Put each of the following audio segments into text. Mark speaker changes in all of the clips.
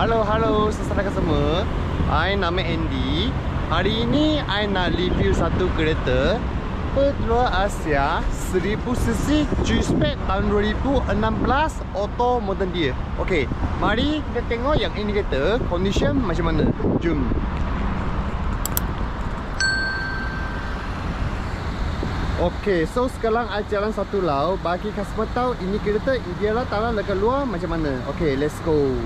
Speaker 1: Halo, halo saudara semua. I nama Andy. Hari ini I nak review satu kereta Petrol Asia 1000cc G-Spec tahun 2016 auto modern dia. Okey, mari kita tengok yang ini kereta condition macam mana. Jom. Okey, so sekarang I jalan satu lau bagi customer tahu ini kereta ideal lah taruh dekat luar macam mana. Okey, let's go.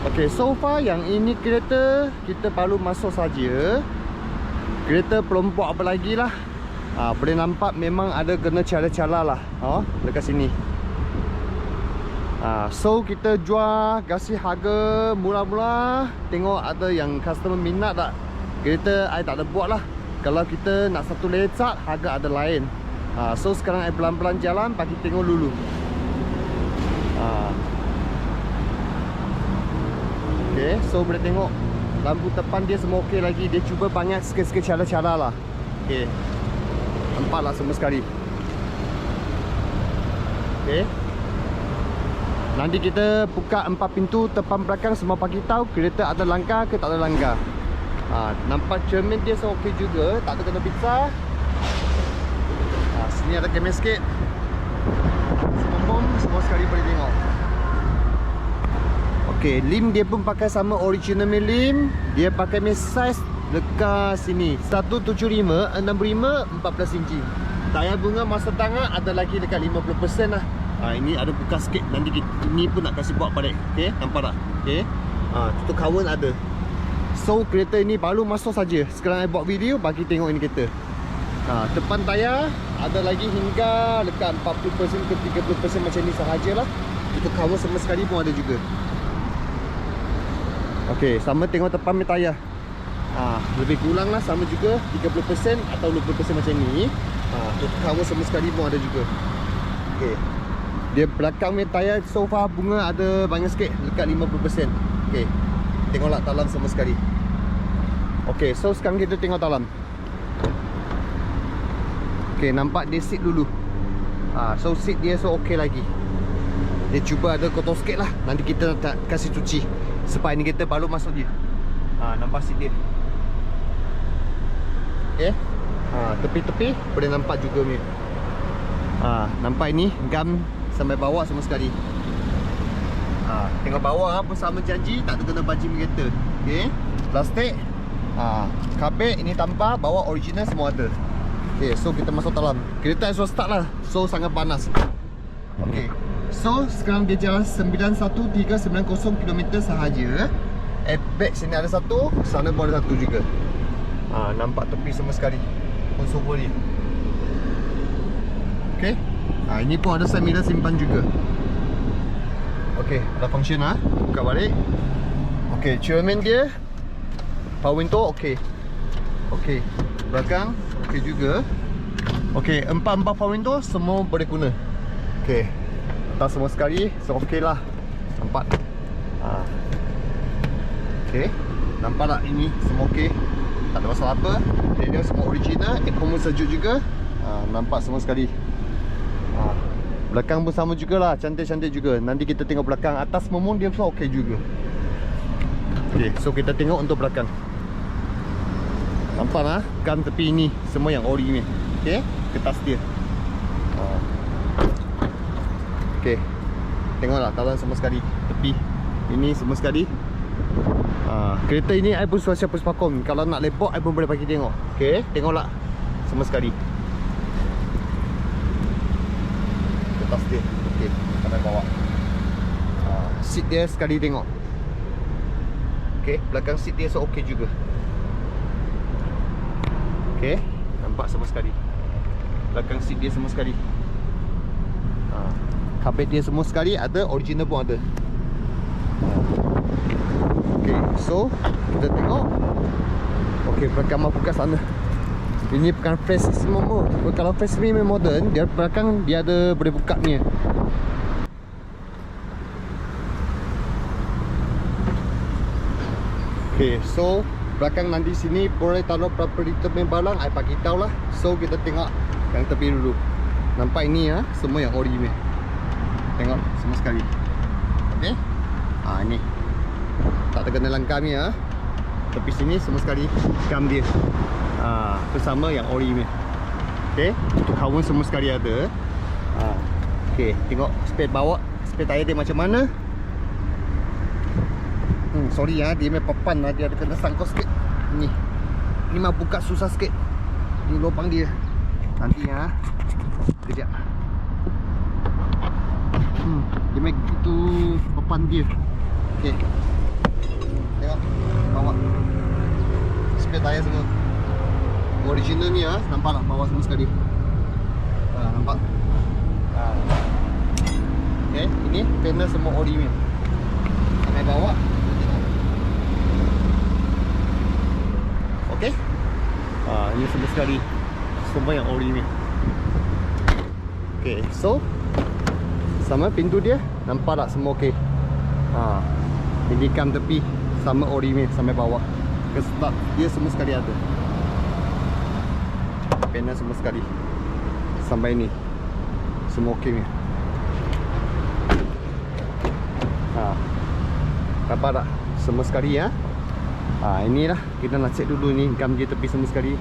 Speaker 1: Okey, so far yang ini kereta kita baru masuk saja. Kereta buat apa lagi lah. Ha, boleh nampak memang ada kena cara-cara lah. Ha, dekat sini. Ha, so kita jual kasih harga murah-murah. Tengok ada yang customer minat tak. Kereta I tak ada buat lah. Kalau kita nak satu lecak, harga ada lain. Ha, so sekarang I pelan-pelan jalan bagi tengok dulu. Ha, Okay, so boleh tengok lampu depan dia semua okey lagi. Dia cuba banyak sikit-sikit cara-cara lah. Okay. Nampaklah semua sekali. Okay. Nanti kita buka empat pintu depan belakang semua bagi tahu kereta ada langkah ke tak ada langkah. Ha, nampak cermin dia semua okey juga, tak ada kena pizza. Ha, sini ada kamera sikit. Semua bom, semua sekali boleh tengok. Okey, lim dia pun pakai sama original punya lim. Dia pakai mesh size dekat sini. 175, 65, 14 inci. Tayar bunga masa tangan ada lagi dekat 50% lah. Ha, ini ada buka sikit. Nanti kita, ini pun nak kasih buat balik. Okey, nampak tak? Okey. Ha, tutup kawan ada. So, kereta ini baru masuk saja. Sekarang saya buat video bagi tengok ini kereta. Ha, depan tayar ada lagi hingga dekat 40% ke 30% macam ni sahajalah. Tutup kawan sama sekali pun ada juga. Okey, sama tengok depan punya tayar. Ha, lebih kurang lah sama juga 30% atau 20% macam ni. Ha, untuk cover sama sekali pun ada juga. Okey. Dia belakang punya tayar sofa bunga ada banyak sikit dekat 50%. Okey. Tengoklah dalam sama sekali. Okey, so sekarang kita tengok dalam. Okey, nampak dia seat dulu. Ha, so seat dia so okey lagi. Dia cuba ada kotor sikit lah Nanti kita nak kasih cuci Sebab ni kita baru masuk dia. Ha, Nampak seat dia. Okay ha, Tepi-tepi boleh nampak juga ni ha, Nampak ini Gam sampai bawah semua sekali. Ha, Tengok bawah pun sama janji Tak ada kena baji kereta Okay Plastik. Ha, Kapek ini tanpa Bawah original semua ada. Okay so kita masuk dalam. Kereta so start lah. So sangat panas. Okay So sekarang dia jalan 91390 km sahaja. Airbag sini ada satu Sana pun ada satu juga. Ha, Nampak tepi semua sekali. Konsol dia Okay ha, Ini pun ada side mirror simpan juga. Okay ada function ha? Buka balik. Okay cermin dia Power window okay Okay Belakang Okay juga. Okay empat-empat power window Semua boleh guna. Okay atas semua sekali. So ok lah. Nampak? Ha. Ok Nampak tak ini? Semua ok Tak ada masalah apa. Dia semua original. Pun sejuk juga. Ha, Nampak semua sekali. Ha. Belakang pun sama jugalah Cantik-cantik juga. Nanti kita tengok belakang. Atas memang dia pun ok juga. Ok so kita tengok untuk belakang. Nampak lah Kan tepi ini Semua yang ori ni. Ok Kertas dia Okey. Tengoklah talan semua sekali tepi. Ini semua sekali. Ha, kereta ini I pun siapa sepakon. Kalau nak lepok I pun boleh bagi tengok. Okey, tengoklah semua sekali. Kertas dia. Okey, sampai bawah. Ha, seat dia sekali tengok. Okey, belakang seat dia so okey juga. Okey, nampak semua sekali. Belakang seat dia semua sekali. Ha. Carpet dia semua sekali ada Original pun ada. Okay so Kita tengok. Okay belakang buka sana. Ini bukan face semua. Pun Kalau face memang modern Dia belakang dia ada boleh buka ni. Okay so Belakang nanti sini Boleh taruh berapa liter barang I bagi tahu lah. So kita tengok Yang tepi dulu. Nampak ini ya Semua yang ori ni Tengok semua sekali Okey. Ha ni. Tak terkena langkah ni ha. Tepi sini semua sekali gam dia. Ha, bersama yang ori ni. Okey, untuk kawan semua sekali ada. Ha. Okey, tengok spare bawah, spare tayar dia macam mana. Hmm, sorry ya, dia memang papan lah, dia ada kena sangkut sikit. Ni. Ni mah buka susah sikit. Ni lubang dia. Nanti ya. Kejap. Hmm, dia memang itu papan dia. Okey. Tengok bawah. Spare tayar semua. Original ni ah, nampak tak bawah semua sekali. Ha, nampak. Ha. Okey, ini panel semua ori ni. Sampai bawah. Okey. Ha, ini semua sekali. Semua yang ori ni. Okey, so sama pintu dia nampak tak semua okey. Ha. Ini kam tepi sama ori ni sampai bawah. Ke start dia semua sekali ada. Panel semua sekali. Sampai ni. Semua okey ni. Ha. Nampak tak? Semua sekali ya. Ha, inilah kita nak check dulu ni gam dia tepi semua sekali.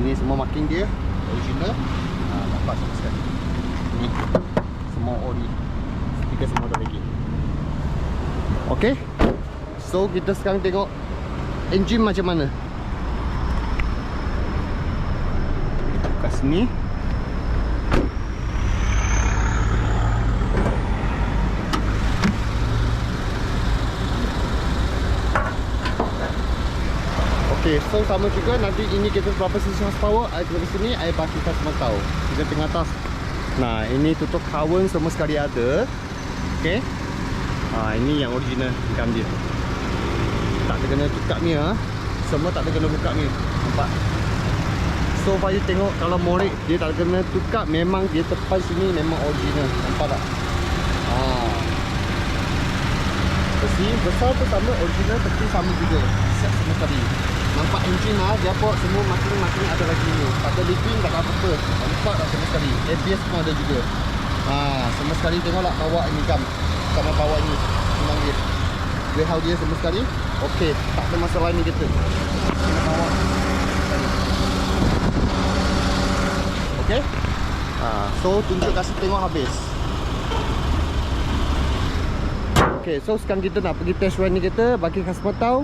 Speaker 1: Ini semua marking dia original. Ha, nampak semua sekali. Ni semua ori. Stiker semua dah lagi. Okey. So kita sekarang tengok engine macam mana. Kat sini. Okey, so sama juga nanti ini kita berapa sisi horsepower Air dari sini, air baki kita semua tahu Kita tengah atas Nah, ini tutup kawan semua sekali ada. Okey. Ha, Ini yang original gam dia. Tak terkena tukar ni ha. Semua tak terkena buka ni. Nampak? So far tengok kalau morek dia tak kena tukar Memang dia tepan sini memang original. Nampak tak? Ha. Besi besar tu sama original tapi sama juga. Set sama tadi Engine lah dia buat semua marking-marking ada lagi ni. Tak ada leaking tak ada apa-apa. Nampak tak semua sekali? ABS pun ada juga. Ha, Semua sekali tengoklah bawa ini gam. Sama bawa ni? Memang dia how dia semua sekali? Okey tak ada masalah ni kita. Kena bawa Okey? Ha, So tunjuk kasih tengok habis. Okay, so sekarang kita nak pergi test run ni kita Bagi customer tahu.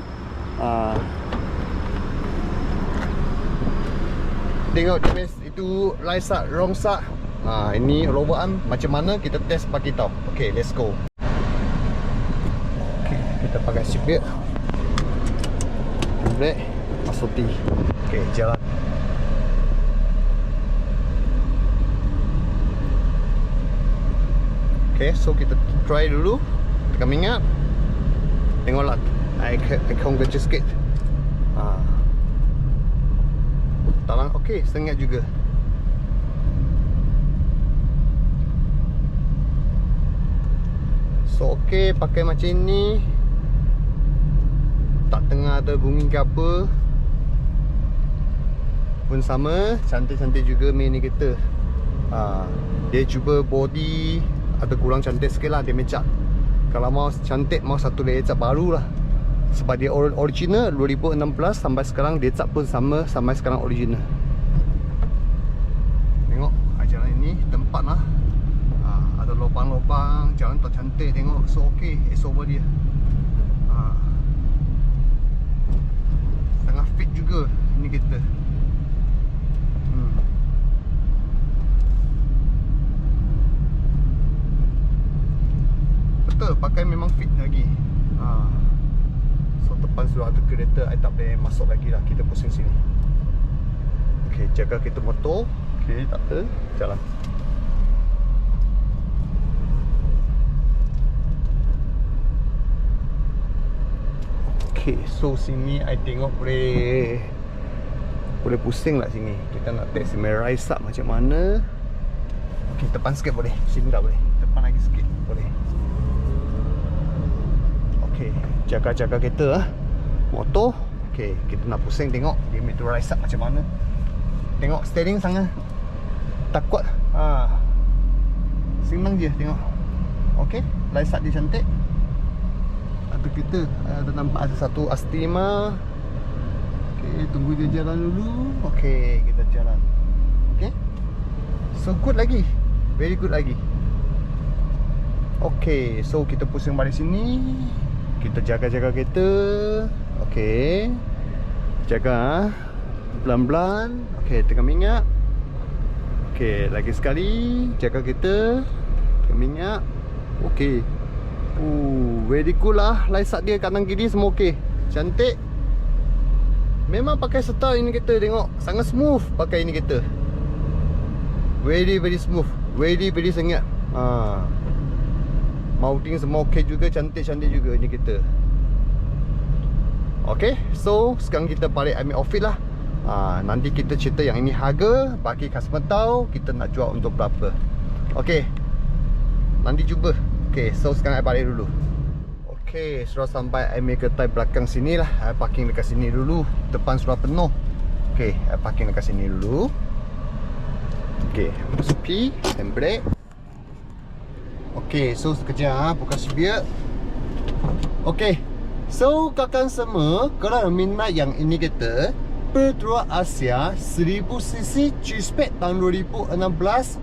Speaker 1: Uh, Tengok dia itu right side, wrong side uh, Ini robokan macam mana kita test bagi tahu Okay, let's go. Okay, kita pakai seat belt Brake Masuk T. Okay, jalan. Okay, so kita try dulu. Tekan minyak Tengoklah. Aircon kerja sikit. ha. Talang okey Sengat juga. So okey Pakai macam ni. Tak tengah ada bunyi ke apa. Pun sama Cantik-cantik juga main ni kita ha. Dia cuba body Ada kurang cantik sikit lah Dia mecat. Kalau mau cantik mau satu layer baru lah sebab dia original 2016 sampai sekarang dia cat pun sama sampai sekarang original tengok jalan ini tempat lah ha, ada lubang-lubang jalan tak cantik tengok so ok it's over dia ha. sangat fit juga ini kita hmm. Pakai memang fit lagi ha. So depan sudah ada kereta I tak boleh masuk lagi lah. Kita pusing sini. Okay, jaga kita motor. Okay, tak ada Jalan. Okay, so sini I tengok boleh Boleh pusing lah sini. Kita nak test merai sub macam mana. Okay, depan sikit boleh. Sini tak boleh. Depan lagi sikit boleh. Okey, jaga-jaga kereta ah. Motor. Okey, kita nak pusing tengok dia motorized macam mana. Tengok steering sangat takut. Ha. Senang je tengok. Okey, light dia cantik. motor kita Ada nampak ada satu Astima Okay, tunggu dia jalan dulu Okay, kita jalan Okay So good lagi Very good lagi Okay, so kita pusing balik sini Kita jaga-jaga kereta. Okay Jaga ah. Pelan-pelan. Okay, tengah minyak Okay, lagi sekali. Jaga kereta. Tengah minyak Okay Ooh, very cool lah Laisak dia kanan kiri semua okay Cantik. Memang pakai setar ini kereta tengok. Sangat smooth pakai ini kereta. Very very smooth. Very very sengit. Ha. Mounting semua okay juga Cantik-cantik juga ini kereta Okay So sekarang kita balik ambil outfit lah. Ha, Nanti kita cerita yang ini harga Bagi customer tahu Kita nak jual untuk berapa. Okay Nanti jumpa. Okay so sekarang I balik dulu. Okay sudah sampai I ambil kereta belakang sini lah. I parking dekat sini dulu Depan sudah penuh. Okay I parking dekat sini dulu. Okay Masuk P Handbrake Okay so sekejap ha, Buka sebiak Okay So kakak semua Kalau minat yang ini kereta Petrol Asia 1000cc G-Spec tahun 2016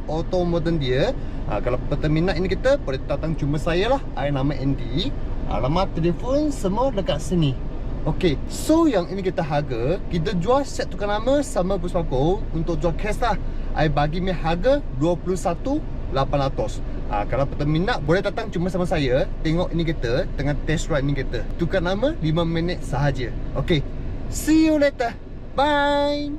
Speaker 1: Auto modern dia. Ha, Kalau minat ini kereta Boleh datang jumpa saya lah. I nama Andy. Alamat telefon semua dekat sini. Okay So yang ini kita harga Kita jual set tukar nama Sama bersokong Untuk jual cash lah. I bagi mi harga 21,800 ha, Kalau peserta minat Boleh datang cuma sama saya. Tengok ini kereta Tengah test ride ini kereta. Tukar nama 5 minit sahaja. Okay See you later. Bye